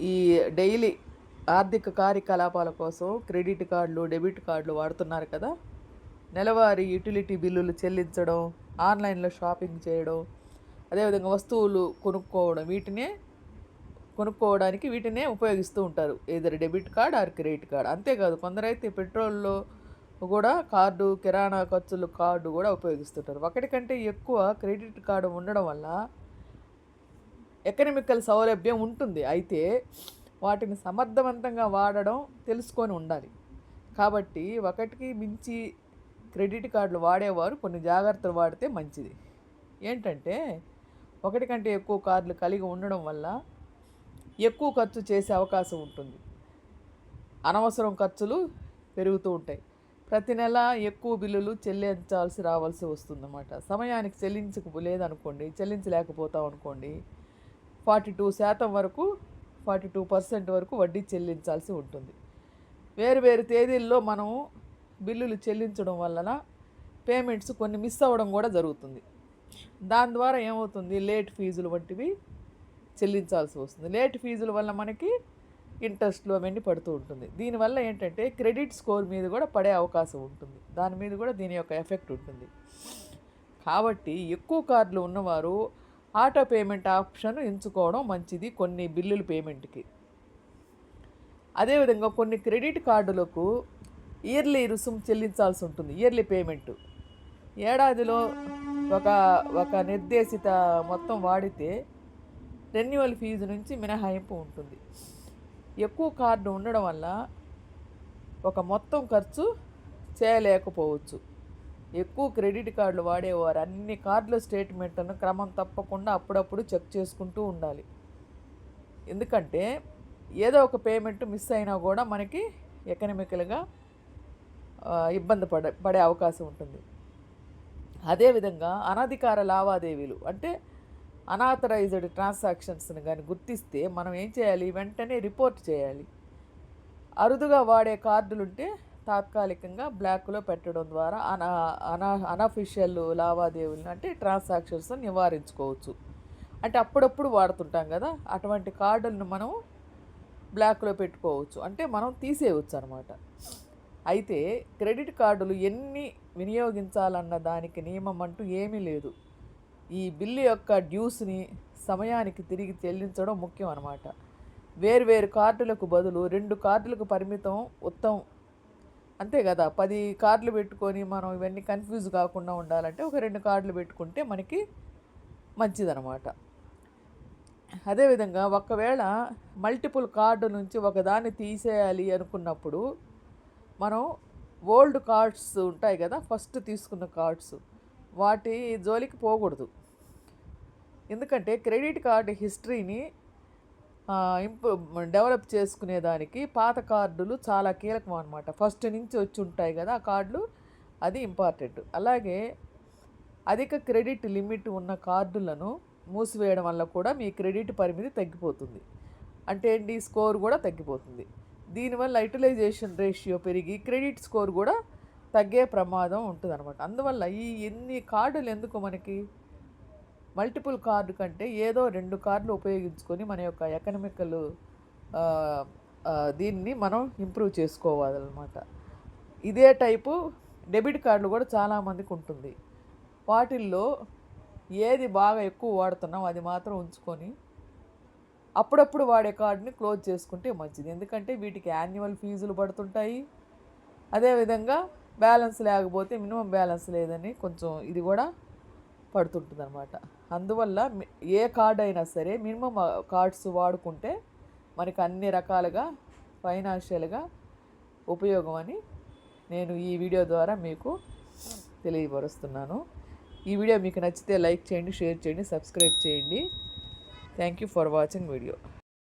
ఈ డైలీ ఆర్థిక కార్యకలాపాల కోసం క్రెడిట్ కార్డులు డెబిట్ కార్డులు వాడుతున్నారు కదా. నెలవారీ యుటిలిటీ బిల్లులు చెల్లించడం ఆన్లైన్లో షాపింగ్ చేయడం అదేవిధంగా వస్తువులు కొనుక్కోవడం వీటినే కొనుక్కోవడానికి వీటినే ఉపయోగిస్తూ ఉంటారు. Either debit card or credit card. అంతేకాదు కొందరైతే పెట్రోల్లో కూడా కార్డు కిరాణా ఖర్చులు కార్డు కూడా ఉపయోగిస్తుంటారు. ఒకటి కంటే ఎక్కువ క్రెడిట్ కార్డు ఉండడం వల్ల ఎకనమికల్ సౌలభ్యం ఉంటుంది. అయితే వాటిని సమర్థవంతంగా వాడడం తెలుసుకొని ఉండాలి. కాబట్టి ఒకటికి మించి క్రెడిట్ కార్డులు వాడేవారు కొన్ని జాగ్రత్తలు వాడితే మంచిది. ఏంటంటే ఒకటి కంటే ఎక్కువ కార్డులు కలిగి ఉండడం వల్ల ఎక్కువ ఖర్చు చేసే అవకాశం ఉంటుంది. అనవసరం ఖర్చులు పెరుగుతూ ఉంటాయి. ప్రతి నెల ఎక్కువ బిల్లులు చెల్లించాల్సి రావాల్సి వస్తుందన్నమాట. సమయానికి చెల్లించక లేదనుకోండి చెల్లించలేకపోతాం అనుకోండి ఫార్టీ టూ శాతం వరకు ఫార్టీ టూ పర్సెంట్ వరకు వడ్డీ చెల్లించాల్సి ఉంటుంది. వేరు వేరు తేదీల్లో మనము బిల్లులు చెల్లించడం వలన పేమెంట్స్ కొన్ని మిస్ అవ్వడం కూడా జరుగుతుంది. దాని ద్వారా ఏమవుతుంది? లేట్ ఫీజులు వంటివి చెల్లించాల్సి వస్తుంది. లేట్ ఫీజుల వల్ల మనకి ఇంట్రెస్ట్లు అవన్నీ పడుతూ ఉంటుంది. దీనివల్ల ఏంటంటే క్రెడిట్ స్కోర్ మీద కూడా పడే అవకాశం ఉంటుంది. దాని మీద కూడా దీని యొక్క ఎఫెక్ట్ ఉంటుంది. కాబట్టి ఎక్కువ కార్డులు ఉన్నవారు ఆటో పేమెంట్ ఆప్షన్ ఎంచుకోవడం మంచిది కొన్ని బిల్లుల పేమెంట్కి. అదేవిధంగా కొన్ని క్రెడిట్ కార్డులకు ఇయర్లీ రుసుము చెల్లించాల్సి ఉంటుంది ఇయర్లీ పేమెంట్. ఏడాదిలో ఒక ఒక నిర్దేశిత మొత్తం వాడితే రెన్యువల్ ఫీజు నుంచి మినహాయింపు ఉంటుంది. ఎక్కువ కార్డు ఉండడం వల్ల ఒక మొత్తం ఖర్చు చేయలేకపోవచ్చు. ఎక్కువ క్రెడిట్ కార్డులు వాడేవారు. అన్ని కార్డుల స్టేట్మెంట్లను క్రమం తప్పకుండా అప్పుడప్పుడు చెక్ చేసుకుంటూ ఉండాలి. ఎందుకంటే ఏదో ఒక పేమెంట్ మిస్ అయినా కూడా మనకి ఎకనామికల్గా ఇబ్బంది పడే పడే అవకాశం ఉంటుంది. అదేవిధంగా అనధికార లావాదేవీలు అంటే అనాథరైజ్డ్ ట్రాన్సాక్షన్స్ని కానీ గుర్తిస్తే మనం ఏం చేయాలి? వెంటనే రిపోర్ట్ చేయాలి. అరుదుగా వాడే కార్డులుంటే తాత్కాలికంగా బ్లాక్లో పెట్టడం ద్వారా అనా అనా అనఫిషియల్ లావాదేవీలను అంటే ట్రాన్సాక్షన్స్ నివారించుకోవచ్చు. అంటే అప్పుడప్పుడు వాడుతుంటాం కదా అటువంటి కార్డులను మనం బ్లాక్లో పెట్టుకోవచ్చు. అంటే మనం తీసేయవచ్చు అనమాట అయితే క్రెడిట్ కార్డులు ఎన్ని వినియోగించాలన్న దానికి నియమం అంటూ ఏమీ లేదు. ఈ బిల్లు యొక్క డ్యూస్ని సమయానికి తిరిగి చెల్లించడం ముఖ్యం అనమాట వేర్వేరు కార్డులకు బదులు రెండు కార్డులకు పరిమితం ఉత్తమం అంతే కదా పది కార్డులు పెట్టుకొని మనం ఇవన్నీ కన్ఫ్యూజ్ కాకుండా ఉండాలంటే ఒక రెండు కార్డులు పెట్టుకుంటే మనకి మంచిదనమాట అదేవిధంగా ఒకవేళ మల్టిపుల్ కార్డు నుంచి ఒకదాన్ని తీసేయాలి అనుకున్నప్పుడు మనం ఓల్డ్ కార్డ్స్ ఉంటాయి కదా ఫస్ట్ తీసుకున్న కార్డ్స్ వాటి జోలికి పోకూడదు. ఎందుకంటే క్రెడిట్ కార్డు హిస్టరీని ఇంప్రూ డెవలప్ చేసుకునేదానికి పాత కార్డులు చాలా కీలకం అనమాట ఫస్ట్ నుంచి వచ్చి ఉంటాయి కదా ఆ కార్డులు అది ఇంపార్టెంట్ అలాగే అధిక క్రెడిట్ లిమిట్ ఉన్న కార్డులను మూసివేయడం వల్ల కూడా మీ క్రెడిట్ పరిమితి తగ్గిపోతుంది. అంటే ఏంటి? స్కోర్ కూడా తగ్గిపోతుంది. దీనివల్ల యూటిలైజేషన్ రేషియో పెరిగి క్రెడిట్ స్కోర్ కూడా తగ్గే ప్రమాదం ఉంటుంది అనమాట అందువల్ల ఈ ఎన్ని కార్డులు ఎందుకు మనకి? మల్టిపుల్ కార్డు కంటే ఏదో రెండు కార్డులు ఉపయోగించుకొని మన యొక్క ఎకనమికల్ దీన్ని మనం ఇంప్రూవ్ చేసుకోవాలన్నమాట. ఇదే టైపు డెబిట్ కార్డులు కూడా చాలామందికి ఉంటుంది. వాటిల్లో ఏది బాగా ఎక్కువ వాడుతున్నాం అది మాత్రం ఉంచుకొని అప్పుడప్పుడు వాడే కార్డుని క్లోజ్ చేసుకుంటే మంచిది. ఎందుకంటే వీటికి యాన్యువల్ ఫీజులు పడుతుంటాయి. అదేవిధంగా బ్యాలెన్స్ లేకపోతే మినిమం బ్యాలెన్స్ లేదని కొంచెం ఇది కూడా పడుతుంటుంది అనమాట అందువల్ల ఏ కార్డ్ అయినా సరే మినిమం కార్డ్స్ uh, వాడుకుంటే మనకి అన్ని రకాలుగా ఫైనాన్షియల్గా ఉపయోగం అని నేను ఈ వీడియో ద్వారా మీకు తెలియపరుస్తున్నాను. ఈ వీడియో మీకు నచ్చితే లైక్ చేయండి షేర్ చేయండి సబ్స్క్రైబ్ చేయండి. Thank you for watching video